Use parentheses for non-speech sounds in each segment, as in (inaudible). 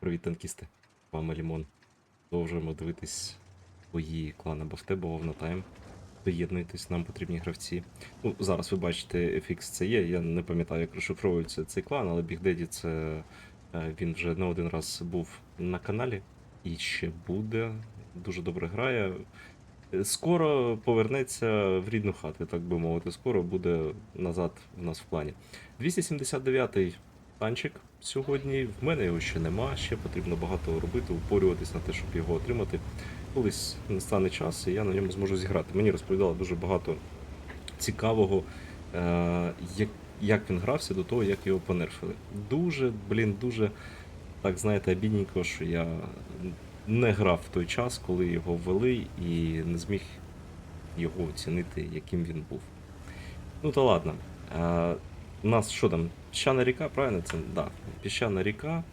Привіт, танкісти. Вами Лімон. Продовжуємо дивитись бої клана Бафтебо Вовна Тайм. Доєднуйтесь, нам потрібні гравці. Ну, зараз ви бачите FX це є. Я не пам'ятаю, як розшифровується цей клан, але Big Daddy це е, він вже не один раз був на каналі і ще буде. Дуже добре грає. Скоро повернеться в рідну хату, так би мовити. Скоро буде назад в нас в плані. 279-й танчик сьогодні. В мене його ще нема, ще потрібно багато робити, упорюватись на те, щоб його отримати. Колись настане час, і я на ньому зможу зіграти. Мені розповідали дуже багато цікавого, е- як, він грався до того, як його понерфили. Дуже, блін, дуже, так знаєте, обідненько, що я не грав в той час, коли його ввели, і не зміг його оцінити, яким він був. Ну та ладно. У нас що там? Піщана ріка, правильно? Це да, піщана ріка.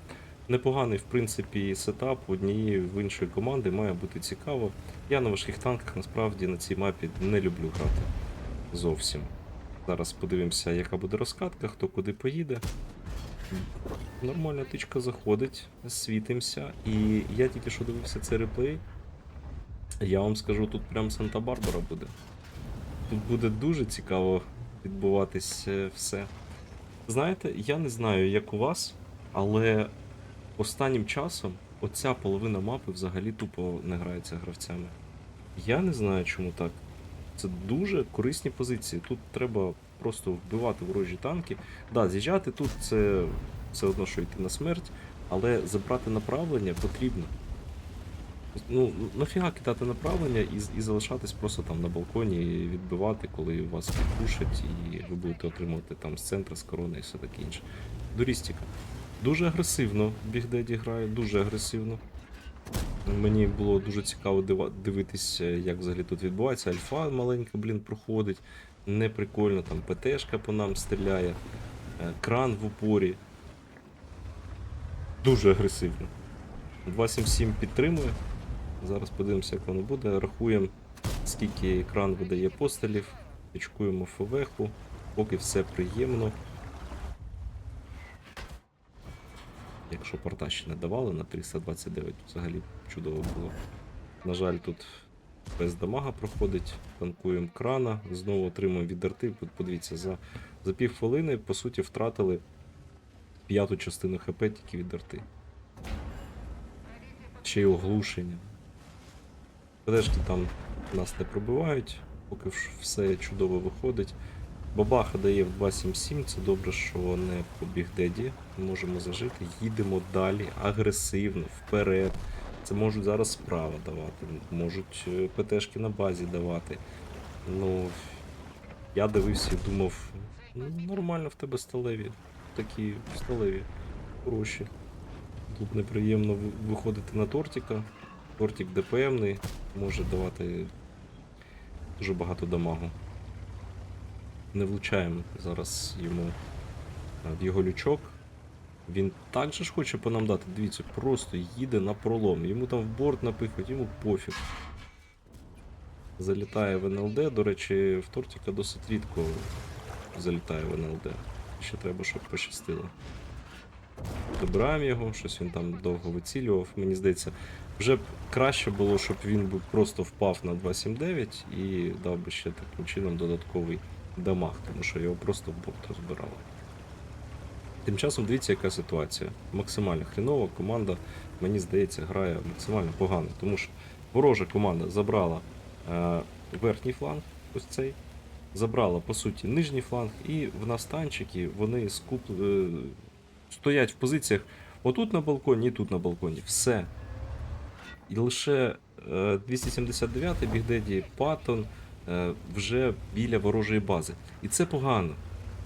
Непоганий, в принципі, сетап однієї в іншої команди має бути цікаво. Я на важких танках насправді на цій мапі не люблю грати. Зовсім. Зараз подивимося, яка буде розкатка, хто куди поїде. Нормальна тичка заходить, світимося. І я тільки що дивився цей реплей. Я вам скажу, тут прям Санта-Барбара буде. Тут буде дуже цікаво відбуватись е, все. Знаєте, я не знаю, як у вас, але останнім часом оця половина мапи взагалі тупо не грається гравцями. Я не знаю, чому так. Це дуже корисні позиції. Тут треба просто вбивати ворожі танки. Да, з'їжджати тут це все одно, що йти на смерть, але забрати направлення потрібно. Ну, нафіга кидати направлення і, і залишатись просто там на балконі і відбивати, коли вас підпушать, і ви будете отримувати там з центру, з корони і все таке інше. Дурістіка. Дуже агресивно Big Daddy грає, дуже агресивно. Мені було дуже цікаво дивитись, е, як взагалі тут відбувається. Альфа маленька, блін, проходить. Неприкольно, там ПТшка по нам стріляє, е, кран в упорі. Дуже агресивно. 277 підтримує. Зараз подивимося, як воно буде. Рахуємо, скільки екран видає пострілів, очкуємо ФВХу, поки все приємно. Якщо порта ще не давали на 329, то взагалі чудово було. На жаль, тут без дамага проходить, танкуємо крана, знову отримуємо від арти. Подивіться, за, за пів хвилини, по суті, втратили п'яту частину ХП тільки від арти. Ще й оглушення. ПДшки там нас не пробивають, поки все чудово виходить. Бабаха дає в 2.7.7, це добре, що не по бігдеді. Можемо зажити. Їдемо далі, агресивно, вперед. Це можуть зараз справа давати, можуть е, ПТшки на базі давати. Ну, я дивився і думав, ну, нормально в тебе сталеві. Такі сталеві, хороші. Тут неприємно виходити на тортика. Тортик ДПМний, може давати дуже багато дамагу. Не влучаємо зараз йому в його лючок. Він так же ж хоче по нам дати. Дивіться, просто їде на пролом. Йому там в борт напихають, йому пофіг. Залітає в НЛД. До речі, в тортика досить рідко залітає в НЛД. Ще треба, щоб пощастило. Добираємо його, щось він там довго вицілював. Мені здається, вже б краще було, щоб він би просто впав на 279 і дав би ще таким чином додатковий дамаг, тому що його просто борт розбирали. Тим часом дивіться, яка ситуація. Максимально хрінова команда, мені здається, грає максимально погано, тому що ворожа команда забрала е, верхній фланг, ось цей, забрала по суті нижній фланг, і в нас танчики вони скуп... е, стоять в позиціях отут на балконі і тут на балконі. Все. І лише е, 279-й бігдеді Паттон е, вже біля ворожої бази. І це погано.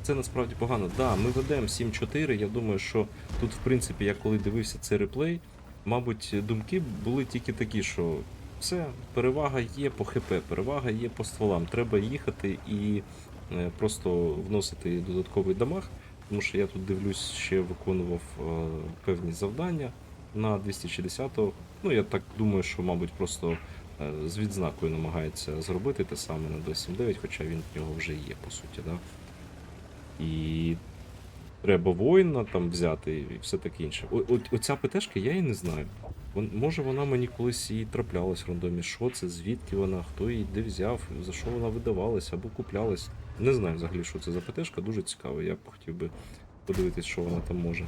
Це насправді погано. Да, ми ведемо 7-4. Я думаю, що тут, в принципі, я коли дивився цей реплей, мабуть, думки були тільки такі, що все, перевага є по ХП, перевага є по стволам. Треба їхати і е, просто вносити додатковий дамаг. Тому що я тут дивлюсь, ще виконував е, певні завдання на 260-го. Ну, я так думаю, що, мабуть, просто е, з відзнакою намагається зробити те саме на 279, хоча він в нього вже є, по суті. Да? І треба воїна там взяти і все таке інше. О, о, оця ПТшка я і не знаю. Вон, може вона мені колись і траплялась в рандомі. Що це, звідки вона, хто її де взяв, за що вона видавалась або куплялась. Не знаю взагалі, що це за ПТшка, дуже цікаво. Я б хотів би подивитись, що вона там може.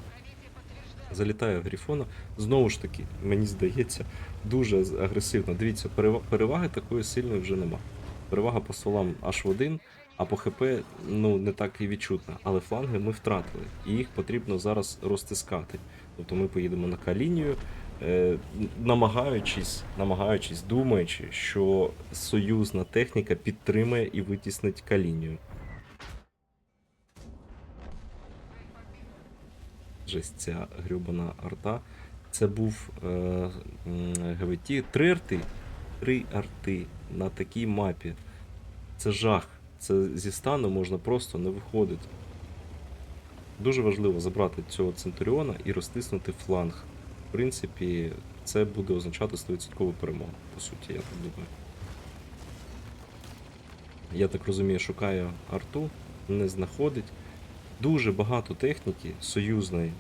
Залітає в Грифона. Знову ж таки, мені здається, дуже агресивно. Дивіться, перева- переваги такої сильної вже нема. Перевага по столам аж в один, а по ХП ну не так і відчутна. Але фланги ми втратили, і їх потрібно зараз розтискати. Тобто ми поїдемо на К-лінію, е, намагаючись, намагаючись, думаючи, що союзна техніка підтримає і витіснить К-лінію. Жесть, ця грюбана арта. Це був е, ГВТ. Три арти. Три арти на такій мапі. Це жах. Це зі стану можна просто не виходити. Дуже важливо забрати цього Центуріона і розтиснути фланг. В принципі, це буде означати 100% перемогу, по суті, я так думаю. Я так розумію, шукає арту, не знаходить. Дуже багато техніки союзної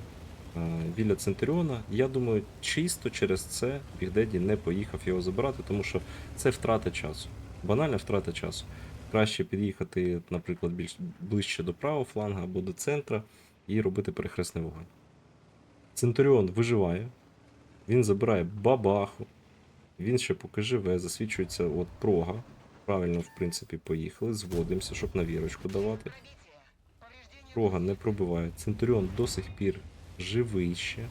е, біля Центуріона. Я думаю, чисто через це Бігдеді не поїхав його забирати, тому що це втрата часу. Банальна втрата часу. Краще під'їхати, наприклад, більш ближче до правого фланга або до центра і робити перехресний вогонь. Центуріон виживає, він забирає бабаху, він ще поки живе, засвідчується от прога. Правильно, в принципі, поїхали, зводимося, щоб на вірочку давати. Прога не пробиває. Центуріон до сих пір живий ще.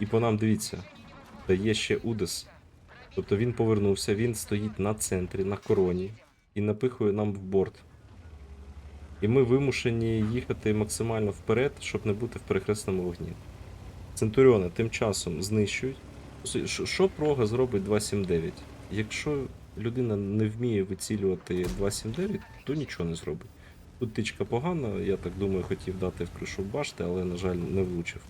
І по нам дивіться, дає ще Удес. Тобто він повернувся, він стоїть на центрі, на короні і напихує нам в борт. І ми вимушені їхати максимально вперед, щоб не бути в перехресному вогні. Центуріона тим часом знищують. Що- прога зробить 279? Якщо людина не вміє вицілювати 279, то нічого не зробить. Тут тичка погана, я так думаю, хотів дати в кришу башти, але, на жаль, не влучив.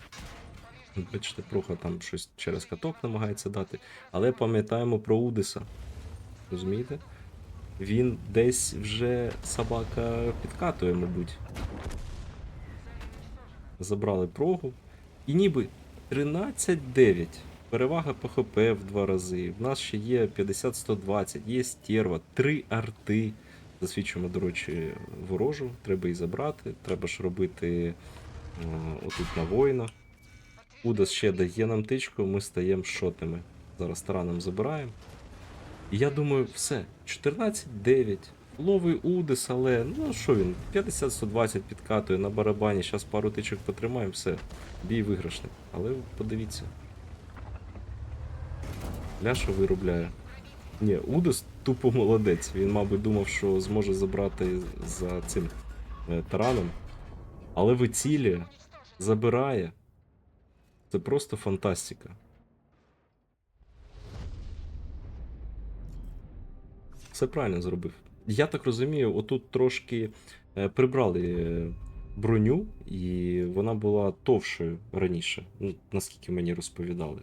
Бачите, прога там щось через каток намагається дати. Але пам'ятаємо про Удиса. Розумієте? Він десь вже собака підкатує, мабуть. Забрали прогу. І ніби 13-9. Перевага по ХП в два рази. В нас ще є 50-120, є стерва, 3 арти. Засвідчуємо, до речі, ворожу. Треба її забрати. Треба ж робити е, отут на воїна. Удас ще дає нам тичку, ми стаємо шотами. Зараз тараном забираємо. І я думаю, все, 14-9. Ловий Удес, але ну що він, 50-120 підкатує на барабані, зараз пару тичок потримаємо, все, бій виграшний. Але подивіться. Ляша виробляє. Ні, Удес тупо молодець. Він, мабуть, думав, що зможе забрати за цим е, тараном. Але вицілює, забирає. Це просто фантастика. Все правильно зробив. Я так розумію, отут трошки е, прибрали броню, і вона була товшою раніше, ну, наскільки мені розповідали.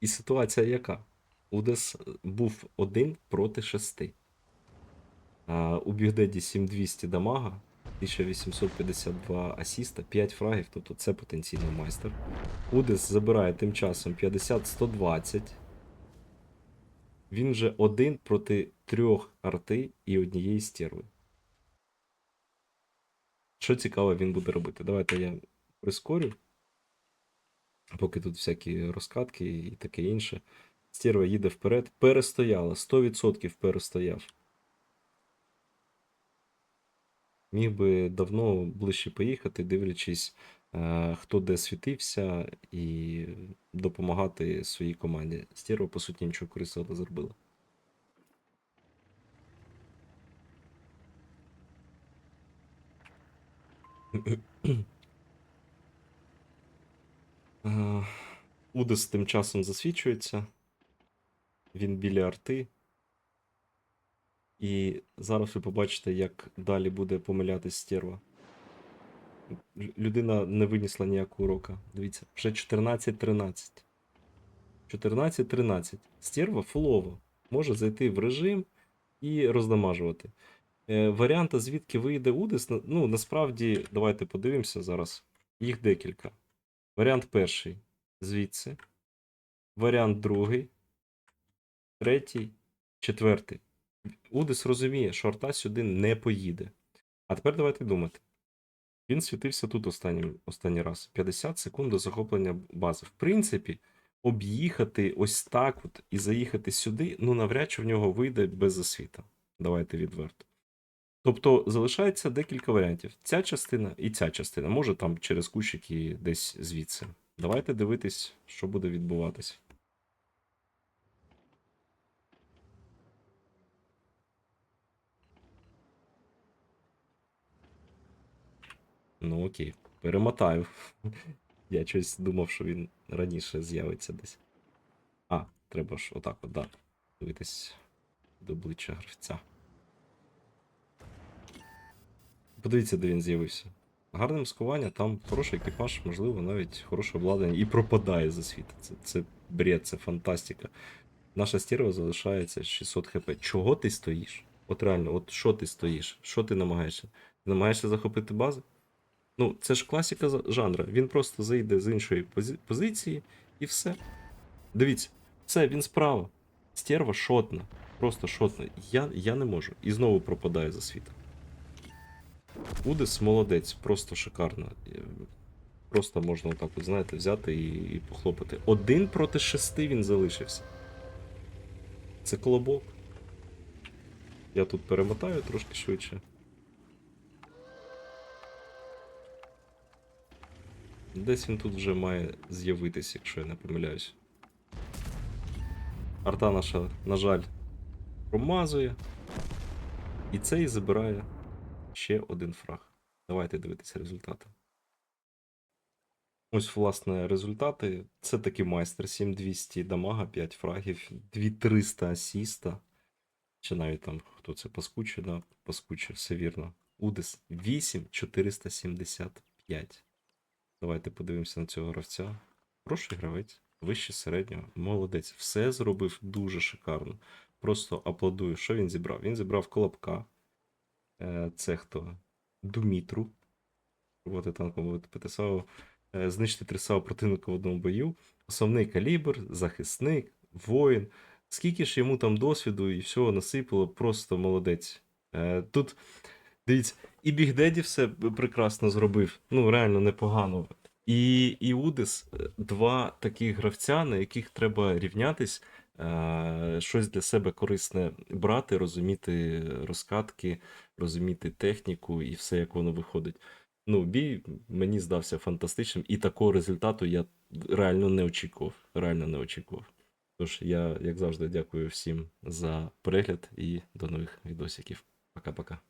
І ситуація яка? Удес був один проти шести. А у Бігдеді 7200 дамага, 1852 асіста, 5 фрагів, тобто це потенційний майстер. Удес забирає тим часом 50-120. Він вже один проти трьох арти і однієї стерви. Що цікаво він буде робити? Давайте я прискорю. Поки тут всякі розкатки і таке інше. Стерва їде вперед. Перестояла, 100% перестояв. Міг би давно ближче поїхати, дивлячись, хто де світився, і допомагати своїй команді. Стерва, по суті, нічого корисного не зробила. (clears throat) Е, Удес тим часом засвічується. Він біля арти. І зараз ви побачите, як далі буде помилятись стерва. Лю- Людина не винесла ніякого урока. Дивіться, вже 14-13. 14-13. Стерва фулово. Може зайти в режим і роздамажувати. Е, варіанта, звідки вийде Удис, ну, насправді, давайте подивимося зараз. Їх декілька. Варіант перший звідси. Варіант другий, третій, четвертий. Удис розуміє, що арта сюди не поїде. А тепер давайте думати. Він світився тут останній, останній раз. 50 секунд до захоплення бази. В принципі, об'їхати ось так от і заїхати сюди, ну навряд чи в нього вийде без засвіта. Давайте відверто. Тобто залишається декілька варіантів. Ця частина і ця частина. Може там через кущики десь звідси. Давайте дивитись, що буде відбуватись. Ну окей, перемотаю. (laughs) Я щось думав, що він раніше з'явиться десь. А, треба ж отак от, да. Дивитись до обличчя гравця. Подивіться, де він з'явився. Гарне маскування, там хороший екіпаж, можливо, навіть хороше обладнання і пропадає за світ. Це, це бред, це фантастика. Наша стерва залишається 600 хп. Чого ти стоїш? От реально, от що ти стоїш? Що ти намагаєшся? Ти намагаєшся захопити базу? Ну, це ж класика за- жанра. Він просто зайде з іншої пози- позиції і все. Дивіться, все, він справа. Стерва шотна. Просто шотна. Я, я не можу. І знову пропадає за світом. Удес молодець, просто шикарно. Е, Просто можна отак, от, знаєте, взяти і, і похлопати. Один проти шести він залишився. Це колобок. Я тут перемотаю трошки швидше. Десь він тут вже має з'явитися, якщо я не помиляюсь. Арта наша, на жаль, промазує. І цей забирає ще один фраг. Давайте дивитися результати. Ось, власне, результати. Це таки майстер 7200 дамага, 5 фрагів, 2300 асіста. Чи навіть там хто це паскуче, да? Паскуче, все вірно. Удес 8475. Давайте подивимося на цього гравця. Хороший гравець, вище середнього, молодець. Все зробив дуже шикарно. Просто аплодую. Що він зібрав? Він зібрав колобка. Е, Це хто? Думітру. Роботи танком ПТСАУ. Е, Знищити три САУ противника в одному бою. Основний калібр, захисник, воїн. Скільки ж йому там досвіду і всього насипало, просто молодець. Е, Тут, дивіться, і Біг Деді все прекрасно зробив. Ну, реально непогано. І, і Удес е, два таких гравця, на яких треба рівнятись, е, щось для себе корисне брати, розуміти розкатки, розуміти техніку і все, як воно виходить. Ну, бій мені здався фантастичним, і такого результату я реально не очікував. Реально не очікував. Тож я, як завжди, дякую всім за перегляд і до нових відосиків. Пока-пока.